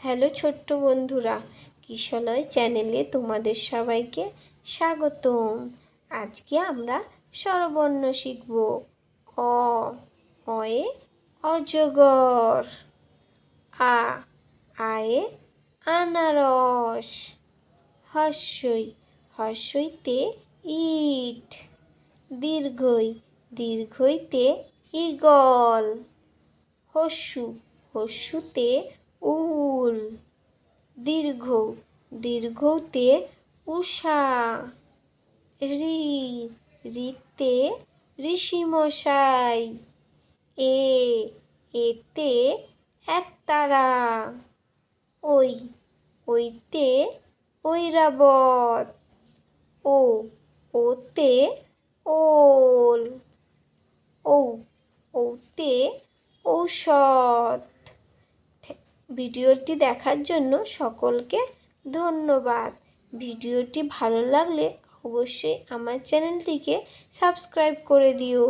Hello ছোট্ট বন্ধুরা, কিশলয় চ্যানেলে তোমাদের সবাইকে স্বাগতম। আজকে আমরা স্বরবর্ণ শিখব অ অয়ে অজগর, আ আয়ে আনারস, হস্যই, হস্যইতে ইট, দীর্ঘই, দীর্ঘইতে ঈগল, হস্যু, হস্যুতে উল। দীর্ঘ, দীর্ঘতে উষা রি, রিতে ঋষিমশাই। এ, এতে একতারা। ওই, ওইতে ঐরাবত। ও, ওতে ওল। ও ওতে ঔষধ। ভিডিওটি দেখার জন্য সকলকে ধন্যবাদ। ভিডিওটি ভালো লাগলে অবশ্যই আমার চ্যানেলটিকে সাবস্ক্রাইব করে দিও।